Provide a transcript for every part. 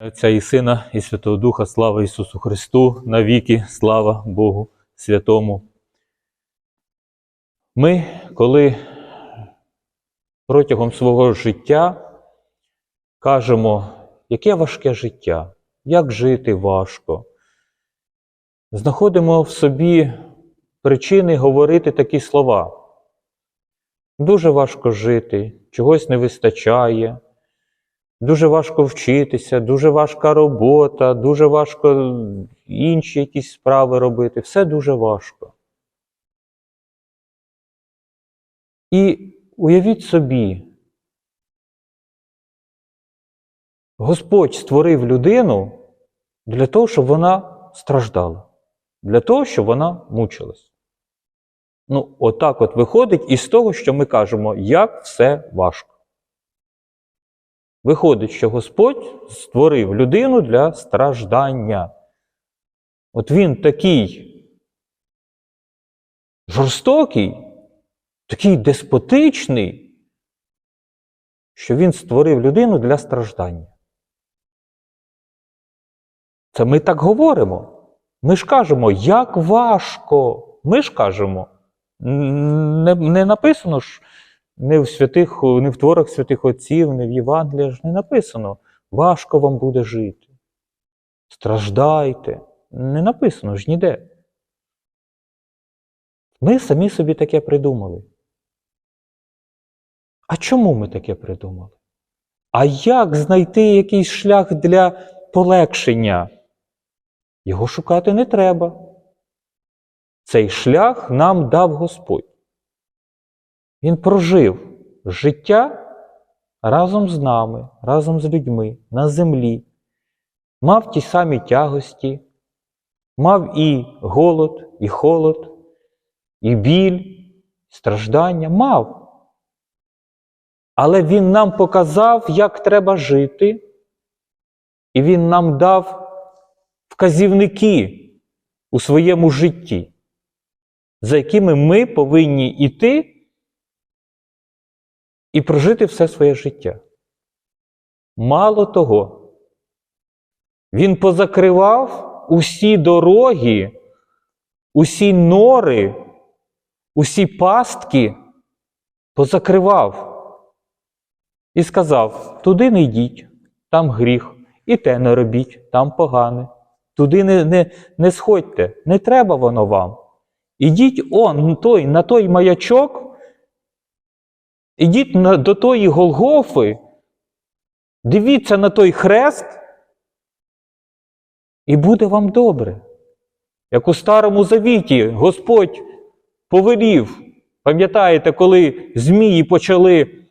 Отця і Сина, і Святого Духа, слава Ісусу Христу, навіки, слава Богу Святому. Ми, коли протягом свого життя кажемо, яке важке життя, як жити важко, знаходимо в собі причини говорити такі слова. Дуже важко жити, чогось не вистачає. Дуже важко вчитися, дуже важка робота, дуже важко інші якісь справи робити. Все дуже важко. І уявіть собі, Господь створив людину для того, щоб вона страждала, для того, щоб вона мучилась. Ну, отак от виходить із того, що ми кажемо, як все важко. Виходить, що Господь створив людину для страждання. От він такий жорстокий, такий деспотичний, що він створив людину для страждання. Це ми так говоримо. Ми ж кажемо, як важко. Ми ж кажемо. Не, не написано ж не в святих, не в творах святих отців, не в Євангелії ж не написано. Важко вам буде жити. Страждайте. Не написано ж ніде. Ми самі собі таке придумали. А чому ми таке придумали? А як знайти якийсь шлях для полегшення? Його шукати не треба. Цей шлях нам дав Господь. Він прожив життя разом з нами, разом з людьми на землі, мав ті самі тягості, мав і голод, і холод, і біль, страждання мав. Але Він нам показав, як треба жити, і Він нам дав вказівники у своєму житті, за якими ми повинні йти і прожити все своє життя. Мало того, він позакривав усі дороги, усі нори, усі пастки, позакривав і сказав: туди не йдіть, там гріх, і те не робіть, там погане. Туди не, не, не сходьте, не треба воно вам. Ідіть он, той, на той маячок. Ідіть до тої Голгофи, дивіться на той хрест, і буде вам добре. Як у Старому Завіті Господь повелів, пам'ятаєте, коли змії почали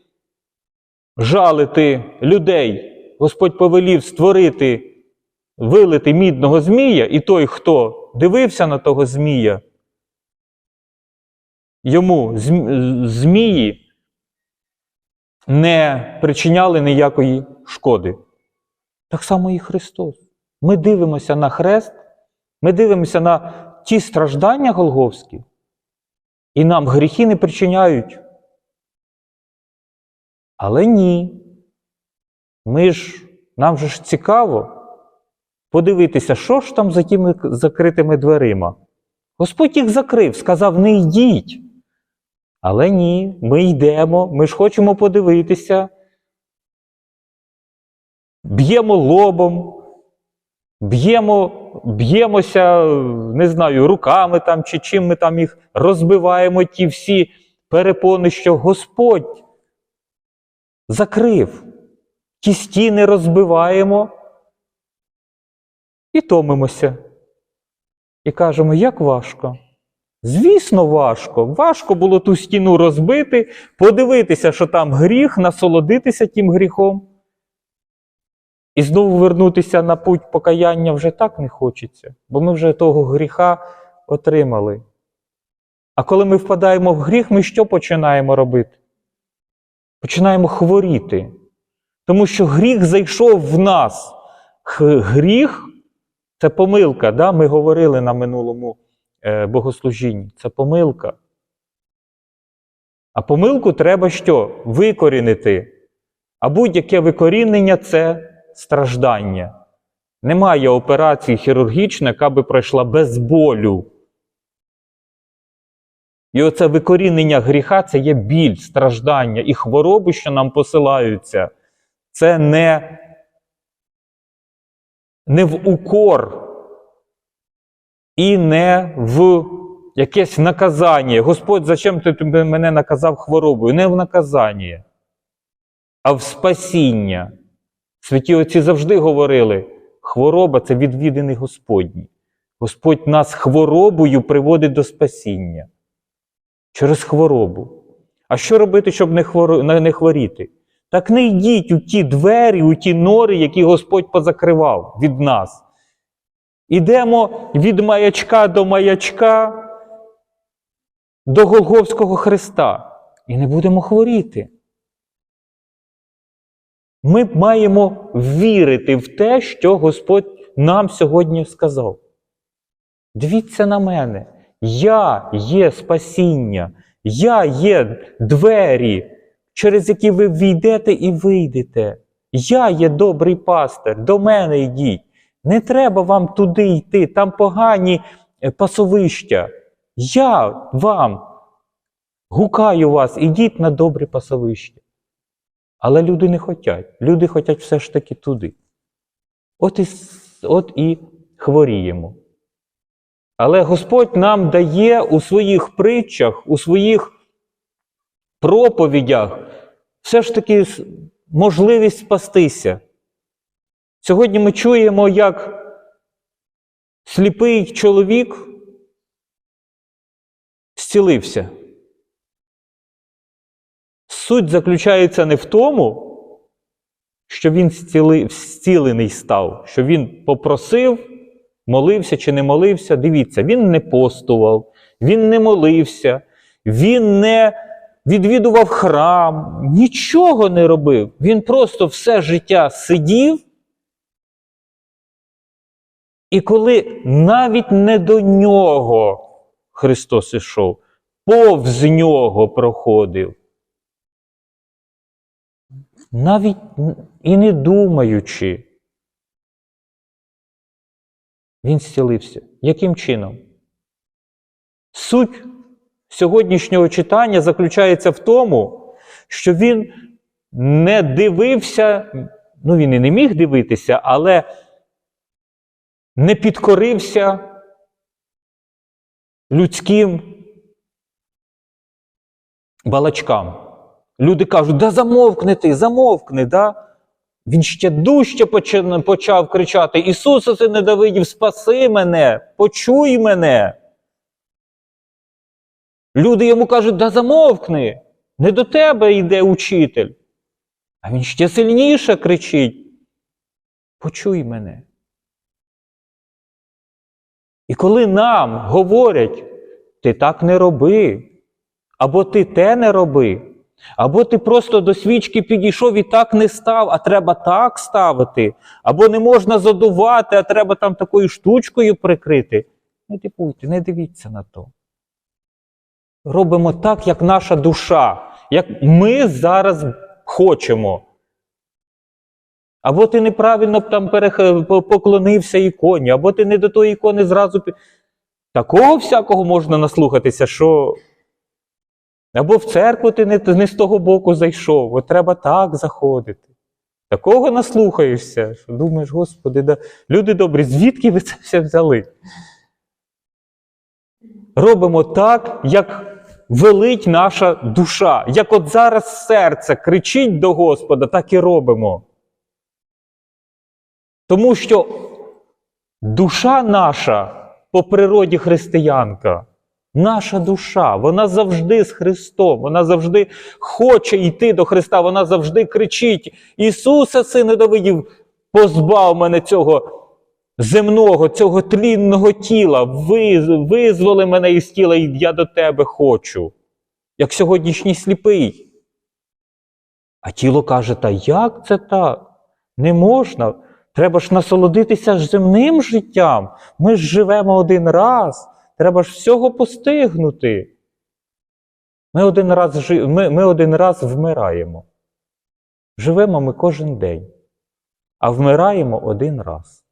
жалити людей, Господь повелів створити, вилити мідного змія, і той, хто дивився на того змія, йому змії не причиняли ніякої шкоди. Так само і Христос. Ми дивимося на хрест, ми дивимося на ті страждання Голговські, і нам гріхи не причиняють. Але ні. Ми ж, Нам же ж цікаво подивитися, що ж там за тими закритими дверима. Господь їх закрив, сказав: не йдіть. Але ні, ми йдемо, ми ж хочемо подивитися. Б'ємо лобом, б'ємо, б'ємося, не знаю, руками там чи чим ми там їх розбиваємо, ті всі перепони, що Господь закрив. Ті стіни розбиваємо і томимося. І кажемо, як важко. Звісно, важко. Важко було ту стіну розбити, подивитися, що там гріх, насолодитися тим гріхом. І знову вернутися на путь покаяння вже так не хочеться, бо ми вже того гріха отримали. А коли ми впадаємо в гріх, ми що починаємо робити? Починаємо хворіти. Тому що гріх зайшов в нас. Гріх це помилка. Да? Ми говорили на минулому богослужінні. Це помилка. А помилку треба що? Викорінити. А будь-яке викорінення це страждання. Немає операції хірургічної, яка би пройшла без болю. І оце викорінення гріха це є біль, страждання і хвороби, що нам посилаються. Це не, не в укор і не в якесь наказання. Господь, зачем ти мене наказав хворобою? Не в наказання, а в спасіння. Святі отці завжди говорили, хвороба це відвідений Господній. Господь нас хворобою приводить до спасіння. Через хворобу. А що робити, щоб не, хворо... не хворіти? Так не йдіть у ті двері, у ті нори, які Господь позакривав від нас. Ідемо від маячка до маячка, до Голговського Христа. І не будемо хворіти. Ми маємо вірити в те, що Господь нам сьогодні сказав. Дивіться на мене. Я є спасіння, я є двері, через які ви війдете і вийдете. Я є добрий пастир, до мене йдіть. Не треба вам туди йти, там погані е, пасовища. Я вам гукаю вас, ідіть на добре пасовище. Але люди не хочуть. Люди хочуть все ж таки туди. От і, от і хворіємо. Але Господь нам дає у своїх притчах, у своїх проповідях все ж таки можливість спастися. Сьогодні ми чуємо, як сліпий чоловік зцілився. Суть заключається не в тому, що він зцілений став, що він попросив, молився чи не молився. Дивіться, він не постував, він не молився, він не відвідував храм, нічого не робив. Він просто все життя сидів. І коли навіть не до нього Христос ішов, повз нього проходив. Навіть і не думаючи, він зцілився. Яким чином? Суть сьогоднішнього читання заключається в тому, що він не дивився, ну він і не міг дивитися, але не підкорився людським балачкам. Люди кажуть, да замовкни ти, замовкни, да? Він ще дужче почав, кричати: Ісусе, сине Давидів, спаси мене, почуй мене. Люди йому кажуть, да замовкни, не до тебе йде учитель. А він ще сильніше кричить: Почуй мене. І коли нам говорять, ти так не роби, або ти те не роби, або ти просто до свічки підійшов і так не став, а треба так ставити, або не можна задувати, а треба там такою штучкою прикрити. Не дивуйте, не дивіться на то. Робимо так, як наша душа, як ми зараз хочемо. Або ти неправильно там перех- поклонився іконі, або ти не до тої ікони зразу. Такого всякого можна наслухатися, що. Або в церкву ти не, не з того боку зайшов, от треба так заходити. Такого наслухаєшся, що думаєш, Господи, да... люди добрі, звідки ви це все взяли? Робимо так, як велить наша душа. Як от зараз серце кричить до Господа, так і робимо. Тому що душа наша по природі християнка, наша душа, вона завжди з Христом, вона завжди хоче йти до Христа, вона завжди кричить: Ісусе, сине Давидів, позбав мене цього земного, цього тлінного тіла, визволи мене із тіла, і я до тебе хочу. Як сьогоднішній сліпий. А тіло каже: Та як це так? Не можна. Треба ж насолодитися земним життям. Ми ж живемо один раз. Треба ж всього постигнути. Ми один раз, жи- ми, ми один раз вмираємо. Живемо ми кожен день. а вмираємо один раз.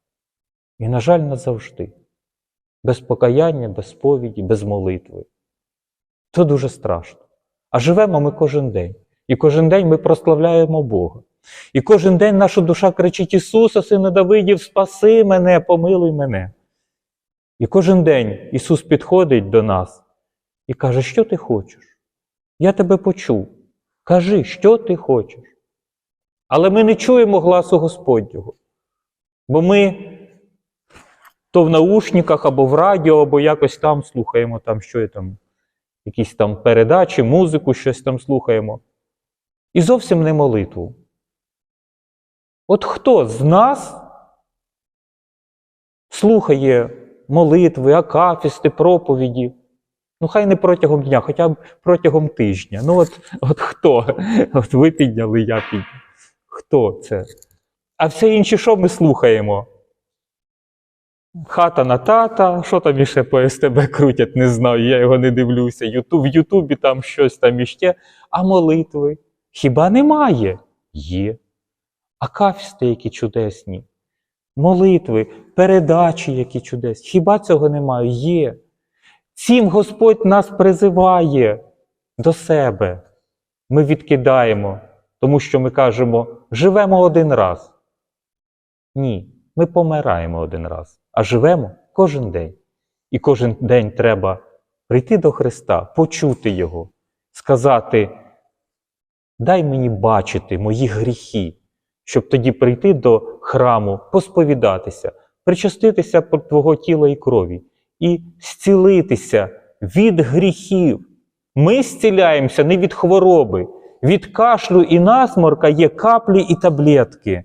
І, на жаль, назавжди. Без покаяння, без сповіді, без молитви. Це дуже страшно. А живемо ми кожен день. І кожен день ми прославляємо Бога. І кожен день наша душа кричить: Ісуса, сина Давидів, спаси мене, помилуй мене. І кожен день Ісус підходить до нас і каже, що ти хочеш? Я тебе почув. Кажи, що ти хочеш. Але ми не чуємо гласу Господнього. Бо ми то в наушниках, або в радіо, або якось там слухаємо, там, що я там, якісь там передачі, музику, щось там слухаємо. І зовсім не молитву. От хто з нас слухає молитви, акафісти, проповіді? Ну, хай не протягом дня, хоча б протягом тижня. Ну, от, от хто? От ви підняли, я підняв. Хто це? А все інше, що ми слухаємо? Хата на тата, що там іще по СТБ крутять, не знаю, я його не дивлюся. Ютуб, в Ютубі там щось там іще. А молитви? Хіба немає? Є. Акафісти, які чудесні. Молитви, передачі, які чудесні. Хіба цього немає? Є. Цим Господь нас призиває до себе. Ми відкидаємо, тому що ми кажемо, живемо один раз. Ні, ми помираємо один раз, а живемо кожен день. І кожен день треба прийти до Христа, почути Його, сказати: дай мені бачити мої гріхи, щоб тоді прийти до храму, посповідатися, причаститися Твого тіла і крові і зцілитися від гріхів. Ми зціляємося не від хвороби, від кашлю і насморка є каплі і таблетки.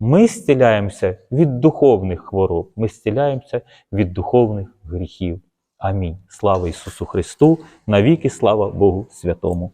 Ми зціляємося від духовних хвороб, ми зціляємося від духовних гріхів. Амінь. Слава Ісусу Христу! Навіки слава Богу Святому!